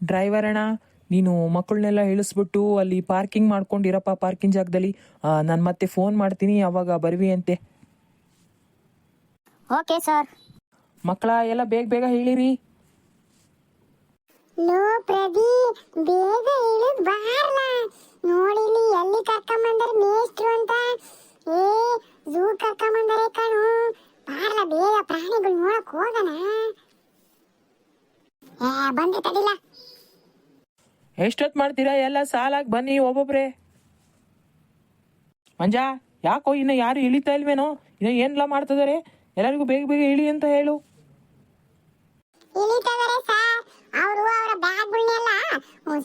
Driver ಅಣ್ಣ ನೀನು ಮಕ್ಕಳನ್ನೆಲ್ಲ ಇಳಿಸ್ಬಿಟ್ಟು ಅಲ್ಲಿ ಪಾರ್ಕಿಂಗ್ ಮಾಡ್ಕೊಂಡಿರಪ್ಪ ಪಾರ್ಕಿಂಗ್ ಜಾಗದಲ್ಲಿ. ನಾನು ಮತ್ತೆ ಫೋನ್ ಮಾಡ್ತೀನಿ ಅವಾಗ ಬರ್ವಿ ಅಂತೆ. Okay sir. ಮಕ್ಕಳ ಎಲ್ಲ ಬೇಗ ಬೇಗ ಹೇಳಿರಿ ಲೋ ಪ್ರದಿ ಬೇಗ ಇಳಿದ್ ಬಾರ್ಲ. ನೋಡಿಲಿ ಎಲ್ಲಿ ಕರ್ಕೊಂಬಂದರ್ ಮೇಷ್ಟ್ರು ಅಂತ. ಏ ಝೂ ಕರ್ಕೊಂಬಂದರೆ ಕಣು. ಬಾರ್ಲ ಬೇಗ ಪ್ರಾಣಿಗಳು ನೋಡಕ್ ಹೋಗಣ. ಏ ಬಂದ್ರೆ ತಡಿಲ. ಎಷ್ಟೊತ್ತು ಮಾಡ್ತೀರಾ? ಎಲ್ಲ ಸಾಲಾಗಿ ಬನ್ನಿ ಒಬ್ಬೊಬ್ರೆ. ಮಂಜಾ ಯಾಕೋ ಇನ್ನು ಯಾರು ಇಳಿತಾ ಇಲ್ವೇನೋ? ಇನ್ನು ಏನೆಲ್ಲ ಮಾಡ್ತಿದ್ದಾರೆ ಎಲ್ಲರಿಗೂ ಬೇಗ ಬೇಗ ಇಳಿ ಅಂತ ಹೇಳು. ಇಳಿತದರೆ ಸರ್. ಅವರು ಅವರ ಬ್ಯಾಗ್ಗಳನ್ನೆಲ್ಲ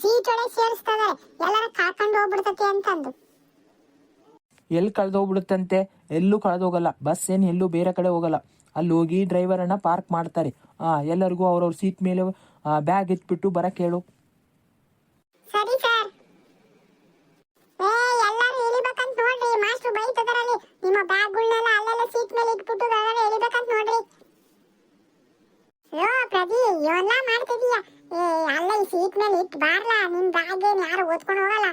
ಸೀಟ್ ಒಳಗೆ ಸೇರಿಸ್ತಿದ್ದಾರೆ ಎಲ್ಲರ ಕರ್ಕೊಂಡು ಹೋಗ್ಬಿಡ್ತತಿ ಅಂತಂದು. ಎಲ್ಲಿ ಕಳೆದೋಗ್ಬಿಡುತ್ತಂತೆ? ಎಲ್ಲೂ ಕಳೆದೋಗಲ್ಲ. ಬಸ್ ಏನು ಎಲ್ಲೂ ಬೇರೆ ಕಡೆ ಹೋಗಲ್ಲ. ಅಲ್ಲಿ ಹೋಗಿ ಡ್ರೈವರನ್ನ ಪಾರ್ಕ್ ಮಾಡ್ತಾರೆ. ಆ ಎಲ್ಲರಿಗೂ ಅವ್ರವ್ರ ಸೀಟ್ ಮೇಲೆ ಬ್ಯಾಗ್ ಎತ್ಬಿಟ್ಟು ಬರಕ್ಕೆ ಹೇಳು. ಸರಿ ಸರ್. ಏ ಎಲ್ಲರೂ ಇಳಿಬೇಕಂತ ನೋಡ್ರಿ. ಮಾಸ್ಟರ್ ಬೈತದರಲ್ಲಿ. ನಿಮ್ಮ ಬ್ಯಾಗ್ಗಳನ್ನೆಲ್ಲ ಅಲ್ಲೆಲ್ಲ ಸೀಟ್ ಮೇಲೆ ಇಟ್ಬಿಟ್ಟು ಒಳಗಡೆ ಇಳಿಬೇಕಂತ ನೋಡ್ರಿ. ಲೋ ಪ್ರದಿ ಇವೆಲ್ಲ ಮಾಡ್ತಿದೀಯ? ಏ ಅಲ್ಲ ಈ ಸೀಟ್ ಮೇಲೆ ಇಟ್ಟು ಬಾರ್ಲ. ನಿನ್ ಬ್ಯಾಗ್ ಏನು ಯಾರು ಓದ್ಕೊಂಡು ಹೋಗಲ್ಲ?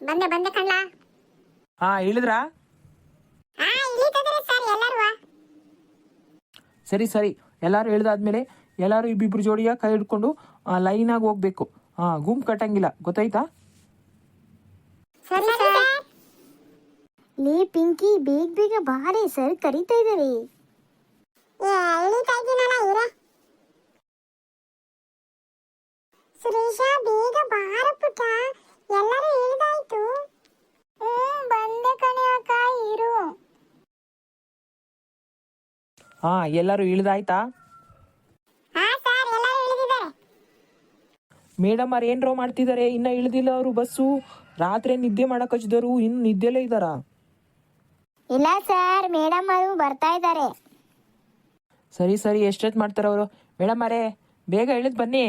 ಬಂದೆ ಬಂದೆ ಕಣ್ಲಾ. ಹಾ ಇಳಿದ್ರಾ? ಹಾ ಇಳಿತದ್ರೆ ಸರ್ ಎಲ್ಲರೂ. ಸರಿ ಸರಿ. ಎಲ್ಲರೂ ಇಳಿದಾದ್ಮೇಲೆ ಎಲ್ಲರೂ ಇಬ್ಬಿಬ್ರು ಜೋಡಿಯ ಕೈ ಹಿಡ್ಕೊಂಡು ಲೈನಾಗಿ ಹೋಗ್ಬೇಕು. ಹಾ ಗುಂಪು ಕಟ್ಟಂಗಿಲ್ಲ. ಗೊತ್ತಾಯ್ತಾ? ಸರಿ ಸರ್. ಲೇ ಪಿಂಕಿ ಬೇಗ ಬೇಗ ಬಾರೆ ಸರ್ ಕರಿತಾ ಇದ್ದಾರೆ. ಸುರೇಶ ಬೇಗ ಬಾರ ಪುಟ ಎಲ್ಲರೂ ಇಳಿದಾಯ್ತು ಹ್ಮ್ ಬಂದೆ ಕಣೆ ಅಕ್ಕ ಇರು. ಹಾ ಎಲ್ಲರೂ ಇಳಿದಾಯ್ತಾ ಹಾ ಸರ್ ಎಲ್ಲರೂ ಇಳಿದಿದ್ದಾರೆ ಮೇಡಮ್ ಅವ್ರು ಏನ್ರೋ ಮಾಡ್ತಿದ್ದಾರೆ ಇನ್ನ ಇಳಿದಿಲ್ಲ ಅವರು ಬಸ್ಸು. ರಾತ್ರಿ ನಿದ್ದೆ ಮಾಡಕ್ ಹಚ್ಚಿದವರು ಇನ್ನು ನಿದ್ದೆಲೇ ಇದ್ದಾರ ಇಲ್ಲ ಸರ್ ಮೇಡಮ್ ಅವರು ಬರ್ತಾ ಇದ್ದಾರೆ ಸರಿ ಸರಿ ಎಷ್ಟೊತ್ತು ಮಾಡ್ತಾರೆ ಅವರು? ಮೇಡಮ್ ಅರೇ ಬೇಗ ಇಳಿದ್ ಬನ್ನಿ.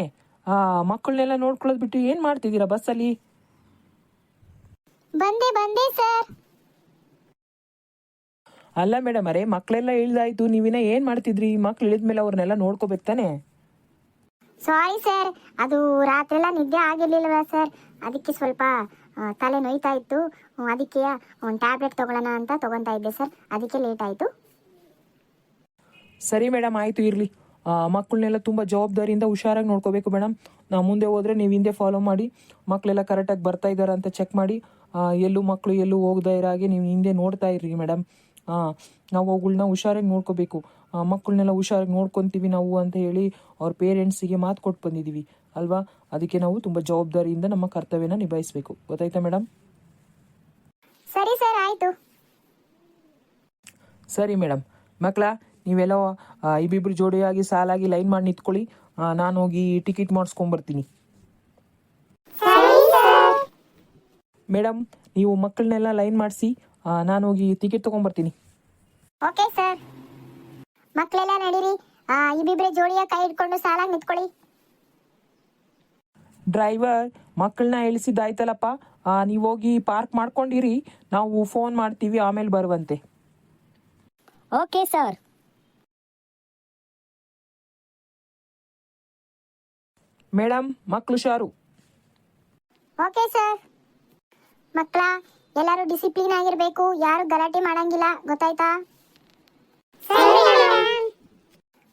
ಆ ಮಕ್ಕಳನ್ನೆಲ್ಲ ನೋಡ್ಕೊಳ್ಳೋದು ಬಿಟ್ಟು ಏನು ಮಾಡ್ತಿದ್ದೀರಾ ಬಸ್ಸಲ್ಲಿ? ಬಂದೆ ಬಂದೆ ಸರ್. ಅಲ್ಲ ಮೇಡಮ್ ಅರೇ ಮಕ್ಕಳೆಲ್ಲ ಇಳಿದಾಯ್ತು ನೀವಿನ ಏನು ಮಾಡ್ತಿದ್ರಿ? ಮಕ್ಳು ಇಳಿದ್ಮೇಲೆ ಅವ್ರನ್ನೆಲ್ಲ ನೋಡ್ಕೋಬೇಕು ತಾನೆ? ಸಾರಿ ಸರ್ ಅದು ರಾತ್ರಿ ಎಲ್ಲ ನಿದ್ದೆ ಆಗಿರ್ಲಿಲ್ವ ಸರ್ ಅದಕ್ಕೆ ಸ್ವಲ್ಪ ತಲೆ ನೋಯ್ತಾ ಇತ್ತು. ಅದಕ್ಕೆ ಒಂದು ಟ್ಯಾಬ್ಲೆಟ್ ತಗೊಳ್ಳೋಣ ಅಂತ ತಗೊತಾ ಇದ್ದೆ ಸರ್ ಅದಕ್ಕೆ ಲೇಟ್ ಆಯಿತು. ಸರಿ ಮೇಡಮ್ ಆಯಿತು, ಇರಲಿ. ಮಕ್ಕಳನ್ನೆಲ್ಲ ತುಂಬ ಜವಾಬ್ದಾರಿಯಿಂದ ಹುಷಾರಾಗಿ ನೋಡ್ಕೋಬೇಕು ಮೇಡಮ್ ನಾವು ಮುಂದೆ ಹೋದರೆ ನೀವು ಹಿಂದೆ ಫಾಲೋ ಮಾಡಿ. ಮಕ್ಕಳೆಲ್ಲ ಕರೆಕ್ಟಾಗಿ ಬರ್ತಾ ಇದ್ದಾರೆ ಅಂತ ಚೆಕ್ ಮಾಡಿ. ಎಲ್ಲೂ ಮಕ್ಕಳು ಎಲ್ಲೂ ಹೋಗ್ದೇ ಇರೋ ಹಾಗೆ ನೀವು ಹಿಂದೆ ನೋಡ್ತಾ ಇರ್ರಿ ಮೇಡಮ್ ನಾವು ಅವುಗಳನ್ನ ಹುಷಾರಾಗಿ ನೋಡ್ಕೋಬೇಕು. ಮಕ್ಕಳನ್ನೆಲ್ಲ ಹುಷಾರಾಗಿ ನೋಡ್ಕೊತೀವಿ ನಾವು ಅಂತ ಹೇಳಿ ಅವ್ರ ಪೇರೆಂಟ್ಸಿಗೆ ಮಾತು ಕೊಟ್ಟು ಬಂದಿದ್ದೀವಿ ಅಲ್ವಾ? ಅದಕ್ಕೆ ನಾವು ತುಂಬ ಜವಾಬ್ದಾರಿಯಿಂದ ನಮ್ಮ ಕರ್ತವ್ಯನ ನಿಭಾಯಿಸಬೇಕು. ಗೊತ್ತಾಯ್ತಾ ಮೇಡಮ್ ಸರಿ ಸರ್ ಆಯಿತು. ಸರಿ ಮೇಡಮ್ ಮಕ್ಕಳ ನೀವೆಲ್ಲ ಇಬ್ಬಿಬ್ರು ಜೋಡಿಯಾಗಿ ಸಾಲಾಗಿ ಲೈನ್ ಮಾಡಿ ನಿಂತ್ಕೊಳ್ಳಿ. ನಾನು ಹೋಗಿ ಟಿಕೆಟ್ ಮಾಡಿಸ್ಕೊಂಬರ್ತೀನಿ. ಮೇಡಮ್ ನೀವು ಮಕ್ಕಳನ್ನೆಲ್ಲ ಲೈನ್ ಮಾಡಿಸಿ ನಾನು ಹೋಗಿ ಟಿಕೆಟ್ ತಗೊಂಡ್ಬರ್ತೀನಿ ಓಕೆ ಸರ್ ಮಕ್ಕಳೆಲ್ಲ ನಡೀರಿ. ಆ, ಇಬ್ಬಿಬ್ರೆ ಜೋಡಿಯ ಕೈ ಹಿಡ್ಕೊಂಡು ಸಾಲಾಗಿ ನಿಂತ್ಕೊಳ್ಳಿ. ಡ್ರೈವರ್ ಮಕ್ಕಳನ್ನ ಇಳಿಸಿದ್ದಾಯ್ತಲ್ಲಪ್ಪ ನೀವು ಹೋಗಿ ಪಾರ್ಕ್ ಮಾಡ್ಕೊಂಡಿರಿ. ನಾವು ಫೋನ್ ಮಾಡ್ತೀವಿ ಆಮೇಲೆ ಬರುವಂತೆ. ಓಕೆ ಸರ್ ಮೇಡಮ್ ಮಕ್ಕಳು ಶಾರು. ಓಕೆ ಸರ್ ಮಕ್ಕಳ ಎಲ್ಲರೂ ಡಿಸಿಪ್ಲಿನ್ ಆಗಿರ್ಬೇಕು ಯಾರು ಗಲಾಟೆ ಮಾಡಂಗಿಲ್ಲ ಗೊತ್ತಾಯ್ತಾ?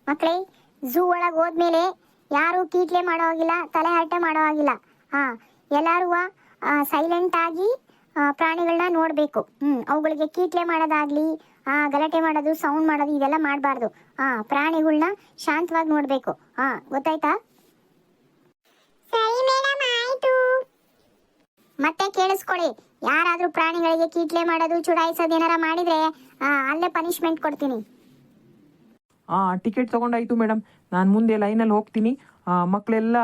ಮಕ್ಕಳೇ ಝೂ ಒಳಗೆ ಹೋದ್ಮೇಲೆ ಯಾರು ಕೀಟ್ಲೆ ಮಾಡೋ ಹಾಗಿಲ್ಲ ತಲೆ ಹರಟೆ ಮಾಡೋ ಹಾಗಿಲ್ಲ. ಹಾ ಎಲ್ಲರೂ ಸೈಲೆಂಟ್ ಆಗಿ ಪ್ರಾಣಿಗಳನ್ನ ನೋಡಬೇಕು. ಹ್ಮ್ ಅವುಗಳಿಗೆ ಕೀಟ್ಲೆ ಮಾಡೋದಾಗ್ಲಿ ಆ ಗಲಾಟೆ ಮಾಡೋದು ಸೌಂಡ್ ಮಾಡೋದು ಇದೆಲ್ಲ ಮಾಡಬಾರ್ದು. ಆ ಪ್ರಾಣಿಗಳನ್ನ ಶಾಂತವಾಗಿ ನೋಡಬೇಕು. ಹಾ ಗೊತ್ತಾಯ್ತಾ? ಸರಿ ಮೇಡಮ್ ಆಯ್ತು ಮತ್ತೆ ಕೇಳಿಸ್ಕೊಳ್ಳಿ ಯಾರಾದ್ರೂ ಪ್ರಾಣಿಗಳಿಗೆ ಕೀಟ್ಲೆ ಮಾಡೋದು ಚುಡಾಯಿಸೋದು ಏನಾರ ಮಾಡಿದ್ರೆ ಅಲ್ಲೇ ಪನಿಷ್ಮೆಂಟ್ ಕೊಡ್ತೀನಿ. ಹಾಂ ಟಿಕೆಟ್ ತೊಗೊಂಡಾಯಿತು ಮೇಡಮ್ ನಾನು ಮುಂದೆ ಲೈನಲ್ಲಿ ಹೋಗ್ತೀನಿ. ಮಕ್ಕಳೆಲ್ಲ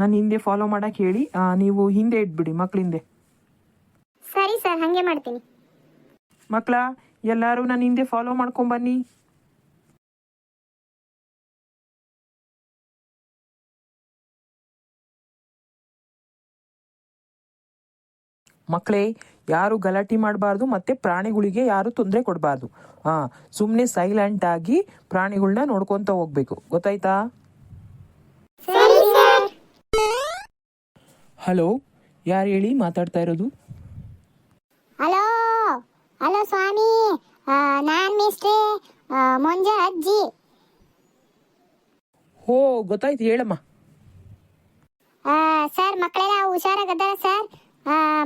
ನನ್ನ ಹಿಂದೆ ಫಾಲೋ ಮಾಡೋಕೆ ಹೇಳಿ. ನೀವು ಹಿಂದೆ ಇಟ್ಬಿಡಿ ಮಕ್ಳ ಹಿಂದೆ ಸರಿ ಸರ್ ಹಂಗೆ ಮಾಡ್ತೀನಿ. ಮಕ್ಕಳ ಎಲ್ಲರೂ ನನ್ನ ಹಿಂದೆ ಫಾಲೋ ಮಾಡ್ಕೊಂಬನ್ನಿ ಮಕ್ಕಳೇ ಯಾರು ಗಲಾಟೆ ಮಾಡಬಾರ್ದು ಮತ್ತೆ ಪ್ರಾಣಿಗಳಿಗೆ ಯಾರು ತೊಂದರೆ ಕೊಡಬಾರ್ದು. ಹಾ ಸುಮ್ಮನೆ ಸೈಲೆಂಟ್ ಆಗಿ ಪ್ರಾಣಿಗಳನ್ನ ನೋಡ್ಕೊಂತ ಹೋಗ್ಬೇಕು. ಗೊತ್ತಾಯ್ತಾ? ಹಲೋ ಯಾರು ಹೇಳಿ ಮಾತಾಡ್ತಾ ಇರೋದು? ಹಲೋ ಹಲೋ ಸ್ವಾಮಿ ನಾನು ಮಿಸ್ಟ್ರಿ ಮಂಜ ಅಜ್ಜಿ. ಹೋ ಗೊತ್ತಾಯ್ತು ಹೇಳಮ್ಮ. ಆ, ಸರ್ ಮಕ್ಕಳೆಲ್ಲ ಹುಷಾರಾಗದ ಸರ್?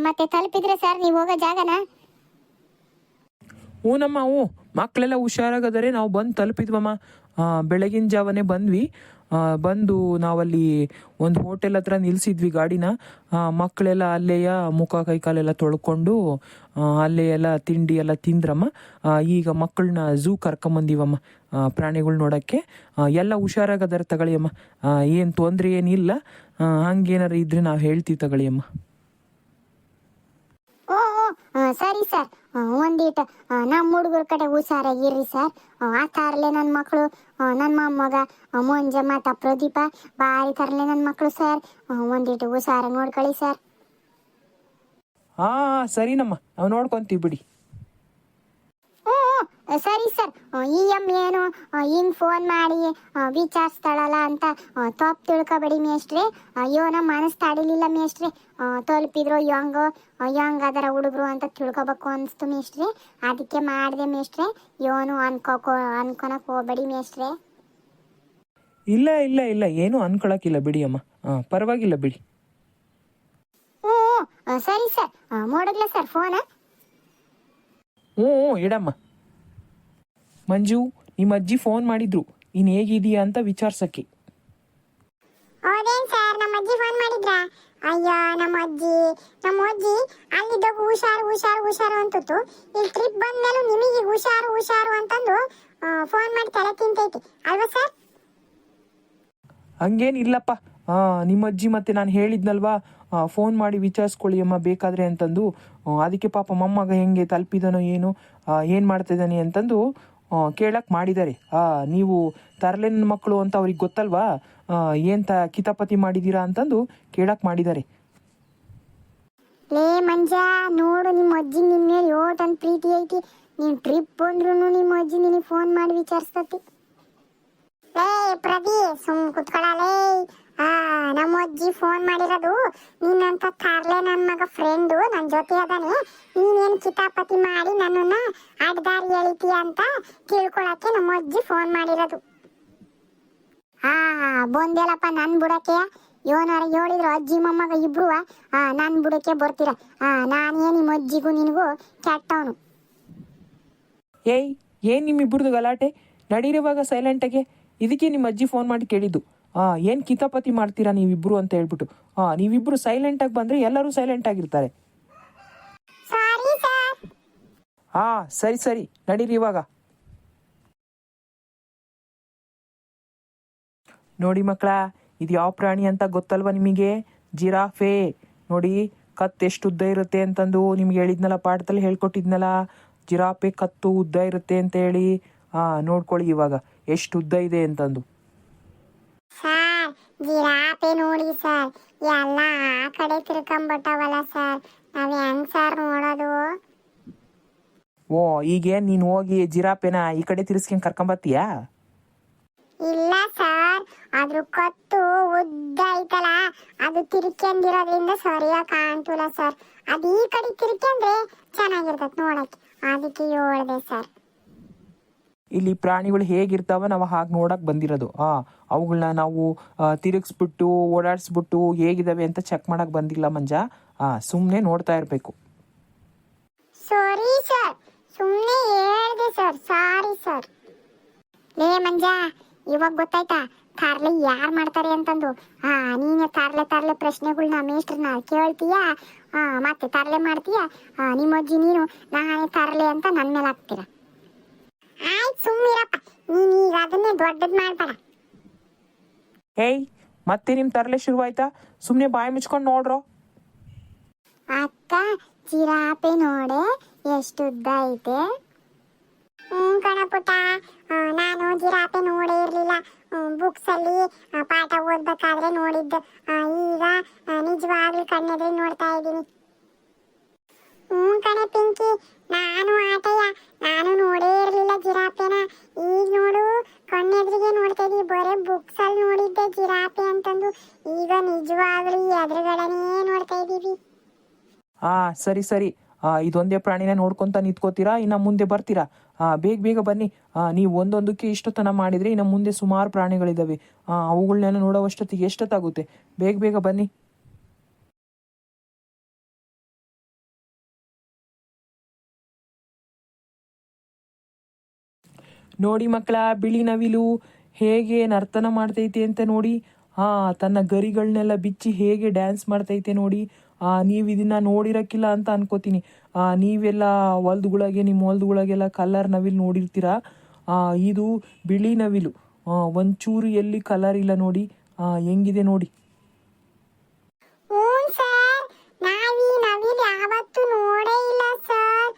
ಮತ್ತೆ ತಲುಪಿದ್ರೆ ಸರ್ ನೀವು ಹೋಗೋ ಜಾಗನ? ಹ್ಞೂನಮ್ಮ ಹ್ಞೂ. ಮಕ್ಕಳೆಲ್ಲ ಹುಷಾರಾಗದರೆ ನಾವು ಬಂದು ತಲುಪಿದ್ವಮ್ಮ. ಬೆಳಗಿನ ಜಾವನೇ ಬಂದ್ವಿ. ಬಂದು ನಾವಲ್ಲಿ ಒಂದು ಹೋಟೆಲ್ ಹತ್ರ ನಿಲ್ಸಿದ್ವಿ ಗಾಡಿನ. ಮಕ್ಕಳೆಲ್ಲ ಅಲ್ಲೇ ಮುಖ ಕೈ ಕಾಲೆಲ್ಲ ತೊಳ್ಕೊಂಡು ಅಲ್ಲೇ ಎಲ್ಲ ತಿಂಡಿ ಎಲ್ಲ ತಿಂದ್ರಮ್ಮ. ಈಗ ಮಕ್ಕಳನ್ನ ಝೂ ಕರ್ಕೊಂಬಂದಿವಮ್ಮ ಪ್ರಾಣಿಗಳು ನೋಡೋಕ್ಕೆ. ಎಲ್ಲ ಹುಷಾರಾಗದಾರ ತಗೊಳ್ಳಿಯಮ್ಮ. ಏನು ತೊಂದರೆ ಏನಿಲ್ಲ. ಹಂಗೇನಾರು ಇದ್ರೆ ನಾವು ಹೇಳ್ತೀವಿ ತಗೊಳ್ಳಿಯಮ್ಮ. ಸರಿ ಸರ್. ಒಂದೀಟ ನಮ್ಮ ಹುಡುಗರ ಕಡೆ ಹುಷಾರಾಗಿರ್ರಿ ಸರ್. ಆ, ತರಲೆ ನನ್ನ ಮಕ್ಕಳು ನನ್ನ ಮೊಮ್ಮಗ ಮಂಜ ಮತ್ತು ಪ್ರದೀಪ ಭಾರಿ ತರಲೆ ನನ್ನ ಮಕ್ಕಳು ಸರ್. ಒಂದೀಟ ಹುಷಾರಾಗಿ ನೋಡ್ಕೊಳ್ಳಿ ಸರ್. ಹಾಂ ಸರಿನಮ್ಮ. ನಾವು ನೋಡ್ಕೊಂತೀವಿ ಬಿಡಿ. ಸರಿ ಸರ್. ಇ ಎಂ ಏನು? ಹಿಂಗೆ ಫೋನ್ ಮಾಡಿ ವಿಚಾರಿಸ್ತಾಳಲ್ಲ ಅಂತ ತಪ್ಪು ತಿಳ್ಕೊಬೇಡಿ ಮೇಷ್ಟ್ರೆ. ಯೋನ ಮನಸ್ಸು ತಾಡಿಲಿಲ್ಲ ಮೇಷ್ಟ್ರೆ. ತಲುಪಿದ್ರು ಯಂಗ್ ಯಂಗ್ ಅದರ ಹುಡುಗರು ಅಂತ ತಿಳ್ಕೊಬೇಕು ಅನಿಸ್ತು ಮೇಷ್ಟ್ರಿ. ಅದಕ್ಕೆ ಮಾಡಿದೆ ಮೇಷ್ಟ್ರೆ. ಯೋನು ಅನ್ಕೋಕೋ ಅನ್ಕೊನಕ್ ಹೋಗ್ಬೇಡಿ ಮೇಷ್ಟ್ರೆ. ಇಲ್ಲ ಇಲ್ಲ ಇಲ್ಲ. ಏನೂ ಅನ್ಕೊಳಕ್ಕಿಲ್ಲ ಬಿಡಿ ಅಮ್ಮ. ಹಾಂ ಪರವಾಗಿಲ್ಲ ಬಿಡಿ. ಹ್ಞೂ ಸರಿ ಸರ್. ಮಾಡೋಗ್ಲ ಸರ್ ಫೋನ್ ಹ್ಞೂ ಇಡಮ್ಮ. ಮಂಜು ನಿಮ್ಮ ಅಜ್ಜಿ ಫೋನ್ ಮಾಡಿದ್ರು. ಇನ್ನು ಹೇಗಿದೀಯಾ ಅಂತ ವಿಚಾರ್ಸಕ್ಕೆ. ಹೌದೇನ್ ಸರ್ ನಮ್ಮ ಅಜ್ಜಿ ಫೋನ್ ಮಾಡಿದ್ರಾ? ಅಯ್ಯೋ ನಮ್ಮ ಅಜ್ಜಿ. ನಮ್ಮ ಅಜ್ಜಿ ಅಲ್ಲಿದ್ದಾಗ ಹುಷಾರು ಹುಷಾರು ಹುಷಾರು ಅಂತಿತ್ತು. ಇಲ್ಲಿ ಟ್ರಿಪ್ ಬಂದ್ಮೇಲೂ ನಿಮಗೆ ಹುಷಾರು ಹುಷಾರು ಅಂತಂದು ಫೋನ್ ಮಾಡಿ ತಲೆ ತಿಂತೈತಿ. ಅಲ್ವಾ ಸರ್ ಹಂಗೇನಿಲ್ಲಪ್ಪ ನಿಮ್ಮ ಅಜ್ಜಿ ಮತ್ತೆ ನಾನು ಹೇಳಿದ್ನಲ್ವಾ? ಫೋನ್ ಮಾಡಿ ವಿಚಾರಿಸ್ಕೊಳ್ಳಿ ಅಮ್ಮ ಬೇಕಾದ್ರೆ ಅಂತಂದು. ಅದಕ್ಕೆ ಪಾಪ ಮೊಮ್ಮಗ ಹೆಂಗೆ ತಲುಪಿದನೋ ಏನು ಏನು ಮಾಡ್ತಿದ್ದಾನೆ ಅಂತಂದು ಕೇಳಕ್ಕೆ ಮಾಡಿದ್ದಾರೆ. ಆ, ನೀವು ತರಲೆನ ಮಕ್ಕಳು ಅಂತ ಅವ್ರಿಗೆ ಗೊತ್ತಲ್ವಾ? ಏನು ತ ಕಿತಾಪತಿ ಮಾಡಿದ್ದೀರಾ ಅಂತಂದು ಕೇಳಕ್ಕೆ ಮಾಡಿದ್ದಾರೆ. ಲೇ ಮಂಜ ನೋಡು ನಿಮ್ಮ ಅಜ್ಜಿ ನಿನ್ನ ಮೇಲೆ ಯೋಟನ್ ಪ್ರೀತಿ ಐತಿ. ನೀನ್ ಟ್ರಿಪ್ ಬಂದ್ರು ನಿಮ್ಮ ಅಜ್ಜಿ ನಿನಗೆ ಫೋನ್ ಮಾಡಿ ವಿಚಾರಿಸ್ತತಿ. ಲೇ ಪ್ರದಿ ಸುಮ್ ಕುತ್ಕೊಳ್ಳಲೇ ಆ ನಮ್ಮ ಅಜ್ಜಿ ಫೋನ್ ಮಾಡಿರೋದು, ನಿನ್ನಂತ ಕಾರ್ಲೆ ನನ್ನ ಮಗ ಫ್ರೆಂಡು ನನ್ನ ಜೊತೆ ಅದಾನೆ. ನೀನೇನು ಕಿತಾಪತಿ ಮಾಡಿ ನನ್ನನ್ನ ಅಡ್ದಾರಿ ಎಳಿತೀಯ ಅಂತ ಕೇಳ್ಕೊಳಕ್ಕೆ ನಮ್ಮ ಅಜ್ಜಿ ಫೋನ್ ಮಾಡಿರೋದು. ಹಾ ಬಂದೇಲಪ್ಪ ನನ್ ಬುಡಕ್ಕೆ. ಯೋನಾರ ಹೇಳಿದ್ರು, ಅಜ್ಜಿ ಮೊಮ್ಮಗ ಇಬ್ರು, ಆ, ನನ್ ಬುಡಕ್ಕೆ ಬರ್ತೀರ. ನಾನೇ ನಿಮ್ಮ ಅಜ್ಜಿಗೂ ನಿನಗೂ ಕೆಟ್ಟವನು. ಏಯ್, ಏನ್ ನಿಮ್ಮಿಬ್ಬರದು ಗಲಾಟೆ? ನಡೀರಿವಾಗ ಸೈಲೆಂಟಾಗೆ ಇದಕ್ಕೆ ನಿಮ್ಮ ಅಜ್ಜಿ ಫೋನ್ ಮಾಡಿ ಕೇಳಿದ್ದು. ಏನು ಕಿತಾಪತಿ ಮಾಡ್ತೀರಾ ನೀವಿಬ್ರು ಅಂತ ಹೇಳ್ಬಿಟ್ಟು. ಹಾಂ ಸೈಲೆಂಟ್ ಸೈಲೆಂಟಾಗಿ ಬಂದರೆ ಎಲ್ಲರೂ ಸೈಲೆಂಟ್ ಆಗಿರ್ತಾರೆ. ಹಾಂ ಸರಿ ಸರಿ. ನಡೀರಿ ಇವಾಗ. ನೋಡಿ ಮಕ್ಕಳ ಇದು ಯಾವ ಪ್ರಾಣಿ ಅಂತ ಗೊತ್ತಲ್ವಾ ನಿಮಗೆ? ಜಿರಾಫೆ. ನೋಡಿ ಕತ್ತು ಎಷ್ಟು ಉದ್ದ ಇರುತ್ತೆ ಅಂತಂದು ನಿಮ್ಗೆ ಹೇಳಿದ್ನಲ್ಲ ಪಾಠದಲ್ಲಿ ಹೇಳ್ಕೊಟ್ಟಿದ್ನಲ್ಲ. ಜಿರಾಫೆ ಕತ್ತು ಉದ್ದ ಇರುತ್ತೆ ಅಂತ ಹೇಳಿ. ಹಾಂ ನೋಡ್ಕೊಳ್ಳಿ ಇವಾಗ ಎಷ್ಟು ಉದ್ದ ಇದೆ ಅಂತಂದು. ಸರ್ ಜಿರಾಪೆ ನೋಡಿ ಸರ್. ಎಲ್ಲ ಆ ಕಡೆ ತಿರ್ಕೊಂಬಿಟ್ಟವಲ್ಲ ಸರ್. ನಾವ್ ಹೆಂಗ್ ಸರ್ ನೋಡೋದು? ಓ ಈಗೇನ್ ನೀನು ಹೋಗಿ ಜಿರಾಪೆನ ಈ ಕಡೆ ತಿರ್ಸ್ಕೊಂಡ್ ಕರ್ಕೊಂಬತ್ತೀಯಾ? ಇಲ್ಲ ಸರ್. ಅದ್ರ ಕತ್ತು ಉದ್ದ ಐತಲ್ಲ ಅದು ತಿರ್ಕೊಂಡಿರೋದ್ರಿಂದ ಸರಿಯಾಗಿ ಕಾಣ್ತಿಲ್ಲ ಸರ್. ಅದು ಈ ಕಡೆ ತಿರ್ಕೊಂಡ್ರೆ ಚೆನ್ನಾಗಿರ್ತದೆ ನೋಡಕ್ಕೆ. ಅದಕ್ಕೆ ಹೇಳ್ದೆ ಸರ್. ಇಲ್ಲಿ ಪ್ರಾಣಿಗಳು ಹೇಗಿರ್ತಾವ ನಾವು ಹಾಗೆ ನೋಡಕ್ ಬಂದಿರೋದು. ಆ ಅವುಗಳನ್ನ ನಾವು ತಿರುಗಿಸ್ಬಿಟ್ಟು, ಓಡಾಡಿಸ್ಬಿಟ್ಟು ಹೇಗಿದಾವೆ ಅಂತ ಚೆಕ್ ಮಾಡಕ್ ಬಂದಿಲ್ಲ ಮಂಜ. ಆ ಸುಮ್ಮನೆ ನೋಡ್ತಾ ಇರಬೇಕು. ಸಾರಿ ಸರ್ ಸುಮ್ಮನೆ ಹೇಳ್ದೆ ಸರ್ ಸಾರಿ ಸರ್ ಲೇ ಮಂಜ, ಇವಾಗ ಗೊತ್ತಾಯ್ತಾ? ತಾರ್ಲೆ ಯಾರು ಮಾಡ್ತಾರೆ ಅಂತಂದು? ಹಾ ನೀನೆ ತಾರ್ಲೆ ತಾರ್ಲೆ ಪ್ರಶ್ನೆಗಳನ್ನ ಮೇಷ್ಟ್ರನ್ನ ಕೇಳ್ತೀಯ? ಮತ್ತೆ ತಾರ್ಲೆ ಮಾಡ್ತೀಯಾ? ಹಾ ನಿಮ್ಮ ಅಜ್ಜಿ ನೀನು ನಾನೇ ತಾರ್ಲೆ ಅಂತ ನನ್ನ ಮೇಲೆ ಹಾಕ್ತೀರ? ನೀನ್ ಈಗ ಅದನ್ನೇ ದೊಡ್ಡದ್ ಮಾಡ್ಬೇಡ. ಏಯ್ ಮತ್ತೆ ನಿಮ್ ತರಲೆ ಶುರುವಾಯ್ತಾ? ಸುಮ್ಮನೆ ಬಾಯಿ ಮುಚ್ಕೊಂಡು ನೋಡ್ರೋ? ಅಕ್ಕ ಜಿರಾಪೆ ನೋಡೆ ಎಷ್ಟು ಉದ್ದ ಐತೆ? ಹ್ಮ್ ಕಣಪುಟ ಆ, ನಾನು ಜಿರಾಪೆ ನೋಡೇ ಇರ್ಲಿಲ್ಲ. ಬುಕ್ಸ್ ಅಲ್ಲಿ ಆ, ಪಾಠ ಓದ್ಬೇಕಾದ್ರೆ ನೋಡಿದ್ದು. ಆ, ಈಗ ಆ, ನಿಜವಾಗ್ಲೂ ಕಣ್ಣೆದ್ರೆ ನೋಡ್ತಾ ಇದ್ದೀನಿ. ಹ್ಞೂ ಕಣೆ ಪಿಂಕಿ. ನಾನು ಆಟಯ್ಯ. ನಾನು ನೋಡೇ ಇರಲಿಲ್ಲ ಜಿರಾಪೆನ ಈಗ ನೋಡು ಕಣ್ಣೆದ್ರಿಗೆ ನೋಡ್ತಾ ಇದೀವಿ ಬರೀ ಬುಕ್ಸ್ ಅಲ್ಲಿ ನೋಡಿದ್ದೆ ಜಿರಾಪೆ ಅಂತಂದು. ಈಗ ನಿಜವಾಗ್ಲೂ ಎದುರುಗಡೆನೇ ಆ ಸರಿ ಸರಿ. ಆ, ಇದೊಂದೇ ಪ್ರಾಣಿನ ನೋಡ್ಕೊಂತ ನಿಂತ್ಕೋತೀರಾ? ಇನ್ನು ಮುಂದೆ ಬರ್ತೀರಾ? ಆ, ಬೇಗ ಬೇಗ ಬನ್ನಿ. ನೀವು ಒಂದೊಂದಕ್ಕೆ ಇಷ್ಟೊತ್ತನ ಮಾಡಿದ್ರೆ ಇನ್ನು ಮುಂದೆ ಸುಮಾರು ಪ್ರಾಣಿಗಳಿದ್ದಾವೆ ಆ, ಅವುಗಳನ್ನೆಲ್ಲ ನೋಡೋವಷ್ಟೊತ್ತಿಗೆ ಎಷ್ಟೊತ್ತಾಗುತ್ತೆ? ಬೇಗ ಬೇಗ ಬನ್ನಿ. ನೋಡಿ ಮಕ್ಕಳ ಬಿಳಿ ನವಿಲು ಹೇಗೆ ನರ್ತನ ಮಾಡ್ತೈತೆ ಅಂತ ನೋಡಿ. ಆ ತನ್ನ ಗರಿಗಳನ್ನೆಲ್ಲ ಬಿಚ್ಚಿ ಹೇಗೆ ಡ್ಯಾನ್ಸ್ ಮಾಡ್ತೈತೆ ನೋಡಿ. ಆ ನೀವು ಇದನ್ನ ನೋಡಿರಕ್ಕಿಲ್ಲ ಅಂತ ಅನ್ಕೋತೀನಿ. ಆ ನೀವೆಲ್ಲ ಹೊಲ್ದುಗಳಿಗೆ ನಿಮ್ಮ ಹೊಲ್ದುಗಳಿಗೆಲ್ಲ ಕಲರ್ ನವಿಲು ನೋಡಿರ್ತೀರಾ? ಆ ಇದು ಬಿಳಿ ನವಿಲು. ಆ, ಒಂಚೂರು ಎಲ್ಲಿ ಕಲರ್ ಇಲ್ಲ ನೋಡಿ. ಆ ಹೆಂಗಿದೆ ನೋಡಿ. ಯಾವತ್ತೂ ನೋಡೇ ಇಲ್ಲ ಸರ್.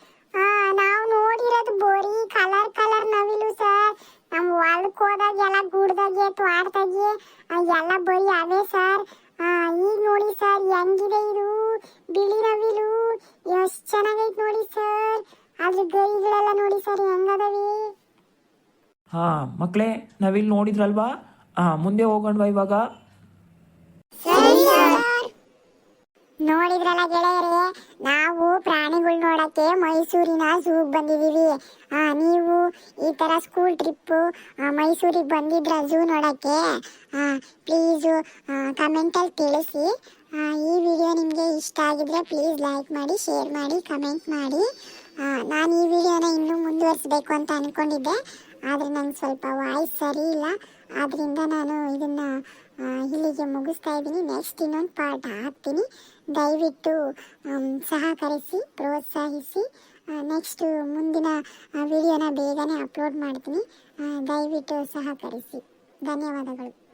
ನಾವು ನೋಡಿರೋದು ಬರೀ ಕಲರ್ ಹೊಲಕ್ಕೆ ಹೋದಾಗ ಎಲ್ಲ ಗುಡ್ದಾಗೆ ತ್ವಾಟದಾಗೆ ಎಲ್ಲ ಬರೀ ಅವೇ ಸರ್. ಈಗ ನೋಡಿ ಸರ್ ಹೆಂಗಿದೆ ಇದು? ಬಿಳಿ ನವಿಲು. ಎಷ್ಟು ಚೆನ್ನಾಗೈತೆ ನೋಡಿ ಸರ್. ಅದ್ರ ಗರಿಗಳೆಲ್ಲ ನೋಡಿ ಸರ್ ಹೆಂಗದವಿ? ಹಾ ಮಕ್ಕಳೇ ನವಿಲ್ ನೋಡಿದ್ರಲ್ವಾ? ಹಾಂ ಮುಂದೆ ಹೋಗೋಣವಾ ಇವಾಗ? ನೋಡಿದ್ರಲ್ಲ ಗೆಳೆಯರೇ, ನಾವು ಪ್ರಾಣಿಗಳು ನೋಡಕ್ಕೆ ಮೈಸೂರಿನ ಝೂಗ್ ಬಂದಿದೀವಿ ಆ, ನೀವು ಈ ತರ ಸ್ಕೂಲ್ ಟ್ರಿಪ್ ಮೈಸೂರಿಗೆ ಬಂದಿದ್ರ ಝೂ ನೋಡಕ್ಕೆ ಪ್ಲೀಸು ಕಮೆಂಟಲ್ಲಿ ತಿಳಿಸಿ. ಈ ವಿಡಿಯೋ ನಿಮಗೆ ಇಷ್ಟ ಆಗಿದ್ರೆ ಪ್ಲೀಸ್ ಲೈಕ್ ಮಾಡಿ ಶೇರ್ ಮಾಡಿ ಕಮೆಂಟ್ ಮಾಡಿ. ನಾನು ಈ ವಿಡಿಯೋನ ಇನ್ನೂ ಮುಂದುವರಿಸಬೇಕು ಅಂತ ಅನ್ಕೊಂಡಿದ್ದೆ. ಆದರೆ ನಂಗೆ ಸ್ವಲ್ಪ ವಾಯ್ಸ್ ಸರಿ ಇಲ್ಲ. ಆದ್ದರಿಂದ ನಾನು ಇದನ್ನ ಇಲ್ಲಿಗೆ ಮುಗಿಸ್ತಾ ಇದ್ದೀನಿ. ನೆಕ್ಸ್ಟ್ ಇನ್ನೊಂದು ಪಾರ್ಟ್ ಹಾಕ್ತೀನಿ. ದಯವಿಟ್ಟು ಸಹಕರಿಸಿ ಪ್ರೋತ್ಸಾಹಿಸಿ ನೆಕ್ಸ್ಟು ಮುಂದಿನ ವಿಡಿಯೋನ ಬೇಗನೆ ಅಪ್ಲೋಡ್ ಮಾಡ್ತೀನಿ. ದಯವಿಟ್ಟು ಸಹಕರಿಸಿ. ಧನ್ಯವಾದಗಳು.